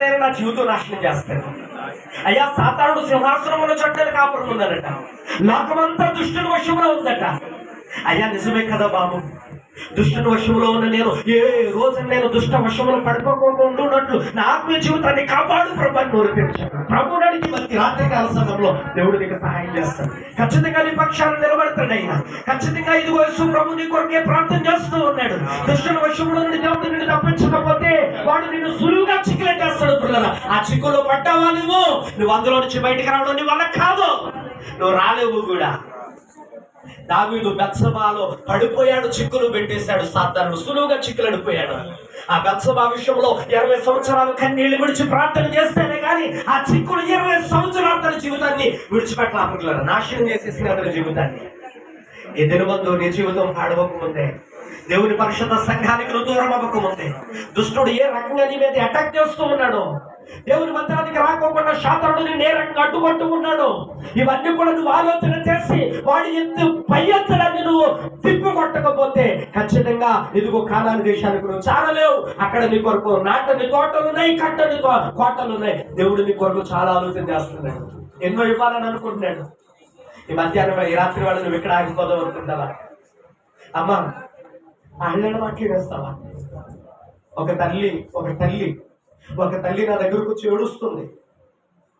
నేను నా జీవితం నాశనం చేస్తాను అయ్యా సాతానుడు సింహాసనముల చుట్టాలు కాపురం ఉందనట లోకమంతా దుష్టుని వశంలో ఉందట. అయ్యా నిజమే కదా బాబు. దుష్టుని వశంలో ఉన్న నేను ఏ రోజు నేను దుష్ట వశంలో పడిపోకుండా ఉండున్నట్లు నా ఆత్మీయ జీవితాన్ని కాపాడు ప్రభాన్ని నోరిపించాను ప్రభు నడిచి మనకి రాత్రి కాల సమయంలో దేవుడు నీకు సహాయం చేస్తాడు. ఖచ్చితంగా నీ పక్షాన్ని నిలబడతాడు ఆయన. ఖచ్చితంగా ఇదిగో యేసు ప్రభు నీ కొరకే ప్రార్థన చేస్తూ ఉన్నాడు. దుష్టుని వశంలో నుండి దేవుడు నిన్ను తప్పించకపోతే చిక్కులో పడ్డావా నువ్వు? నువ్వు అందులో నుంచి బయటకు రావడం నీ వల్ల కాదు. నువ్వు రాలేవు కూడా. దావీదు బెత్సబాలో పడిపోయాడు చిక్కులు పెట్టేశాడు సాధారణ సులువుగా చిక్కులు అడిపోయాడు ఆ బెత్సబా విషయంలో ఇరవై సంవత్సరాలు కన్నీళ్ళు విడిచి ప్రార్థన చేస్తేనే కానీ ఆ చిక్కులు ఇరవై సంవత్సరాల తన జీవితాన్ని విడిచిపెట్టలేకపోతున్నారు నాశనం చేసేసిన అతని జీవితాన్ని. ఈ దినబంధు నీ జీవితం పాడవకముందే దేవుని పరిషత్ సంఘానికి దూరం అవ్వకముందే దుష్టుడు ఏ రకంగా నీ మీద అటాక్ చేస్తూ ఉన్నాడు దేవుని మందిరానికి రాకోకుండా శాతరుడిని నేరంగా ఏ అడ్డుకుంటూ ఉన్నాడు. ఇవన్నీ కూడా నువ్వు ఆలోచన చేసి వాడి ఎత్తు పై ఎత్తులన్నీ నువ్వు తిప్పి కొట్టకపోతే ఖచ్చితంగా ఇదిగో కాలాని దేశానికి నువ్వు చాలలేవు అక్కడ నీ కొరకు నాటని తోటలు ఉన్నాయి కట్టని కోటలు ఉన్నాయి. దేవుడు నీ కొరకు చాలా ఆలోచన చేస్తున్నాడు. ఎన్నో ఇవ్వాలని అనుకుంటున్నాడు. ఈ మధ్యాహ్నం ఈ రాత్రి వాళ్ళు నువ్వు ఇక్కడ ఆగిపోదాం అనుకుంటావా? అమ్మా అల్లెడ మాట్లాడేస్తావా? ఒక తల్లి ఒక తల్లి ఒక తల్లి నా దగ్గరకు వచ్చి ఏడుస్తుంది.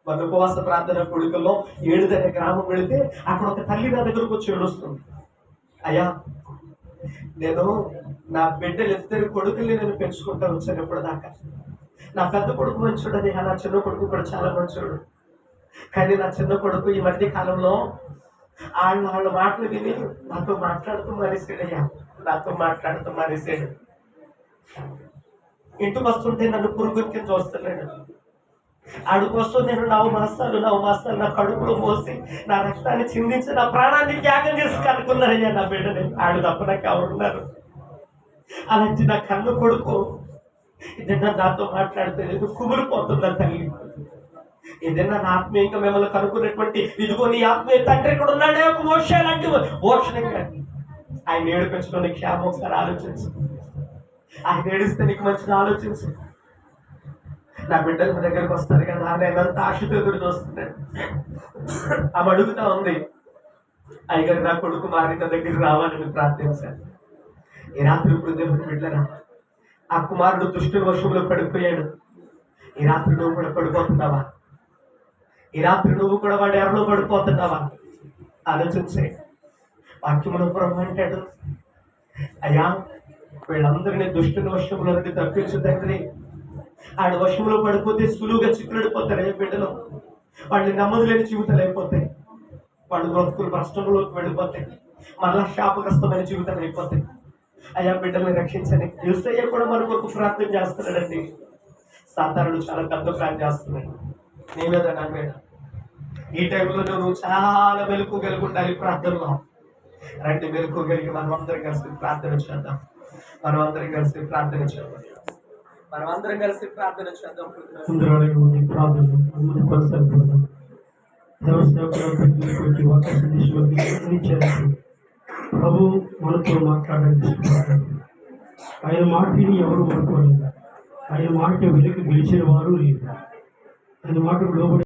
మన ఉపవాస ప్రార్థన కొడుకుల్లో ఏడుదనే గ్రామం వెళితే అక్కడ ఒక తల్లి నా దగ్గరకు వచ్చి ఏడుస్తుంది. అయ్యా నేను నా బిడ్డలు ఇద్దరు కొడుకుల్ని నేను పెంచుకుంటా వచ్చాను దాకా నా పెద్ద కొడుకు మంచోడని నా చిన్న కొడుకు కూడా చాలా మంచోడు. కానీ నా చిన్న కొడుకు ఈ మధ్య కాలంలో వాళ్ళు వాళ్ళ మాటలు విని నాతో మాట్లాడుతూ మానేసాడయ్యా నాతో మాట్లాడుతూ మానేసాడు ఇంటికి వస్తుంటే నన్ను పురుగుల కింద వస్తలేడు. ఆడు నేను నవ్వు మాస్తాను నవ్వు మాస్తాను నా కడుపులో మోసి నా రక్తాన్ని చిందించి నా ప్రాణాన్ని త్యాగం చేసి కనుక్కున్నారయ్యా నా బిడ్డని. ఆడు తప్ప నాకు ఎవరున్నారు అలాంటి నా కన్ను కొడుకు. ఏదైనా నాతో మాట్లాడితే నేను కుమిరిపోతుందా తల్లి. ఏదైనా నా ఆత్మీయంగా మిమ్మల్ని కనుక్కున్నటువంటి ఇదిగో నీ ఆత్మీయ తండ్రి ఇక్కడ ఉన్నాడే. ఒక మోక్ష లాంటి మోక్షణ ఆయన ఏడిపించడం నీకు క్షేమం ఒకసారి ఆలోచించు. ఆయన ఏడిస్తే నీకు మంచిగా ఆలోచించు. నా బిడ్డలు మా దగ్గరకు వస్తారు కదా నేను అంత ఆశతో ఎదురు చూస్తున్నాడు ఆమె అడుగుతా ఉంది అయ్యగారు నా కొడుకు మారి నా దగ్గరికి రావాలని ప్రార్థించాను ఈ రాత్రి ఇప్పుడు దేవుని బిడ్డరా ఆ కుమారుడు దుష్టుల వర్షంలో పడిపోయాడు. ఈ రాత్రి నువ్వు కూడా పడిపోతున్నావా? ఈ రాత్రి నువ్వు కూడా వాడు ఎవరిలో పడిపోతున్నావా? ఆలోచించే వాక్యములు ప్రభు అంటాడు అయ్యా వీళ్ళందరినీ దుష్టుని వర్షంలో నుండి తప్పించు తండ్రి ఆడ వర్షంలో పడిపోతే సులువుగా చిక్కులడిపోతారు ఏ బిడ్డలు? వాళ్ళని నమ్మదులేని జీవితాలు అయిపోతాయి. వాళ్ళు బ్రతుకులు భ్రష్టంలోకి వెళ్ళిపోతాయి. మళ్ళా శాపగ్రస్తమైన జీవితాలు అయిపోతాయి. అయ్యా బిడ్డల్ని రక్షించని యూసయ్య కూడా మన కొరకు ప్రార్థన చేస్తున్నాడండి. సాధారణ చాలా పెద్ద ప్రార్థన చేస్తున్నాడు. నీ మీద నా మీద. ఈ టైంలో నువ్వు చాలా మెలకు కలిగి ఉండాలి ప్రార్థనలో. రెండు మెలకు కలిగి మనం అందరం కలిసి ప్రార్థన చేద్దాం. మనం అందరం కలిసి ప్రార్థన చేద్దాం మనం అందరం కలిసి ప్రార్థన చేద్దాం ప్రభు మనతో మాట్లాడండి ఆయన మాట విని ఎవరు అనుకోలేదు ఆయన మాట వెలికి గెలిచిన వారు లేదు ఆయన మాట లోబడి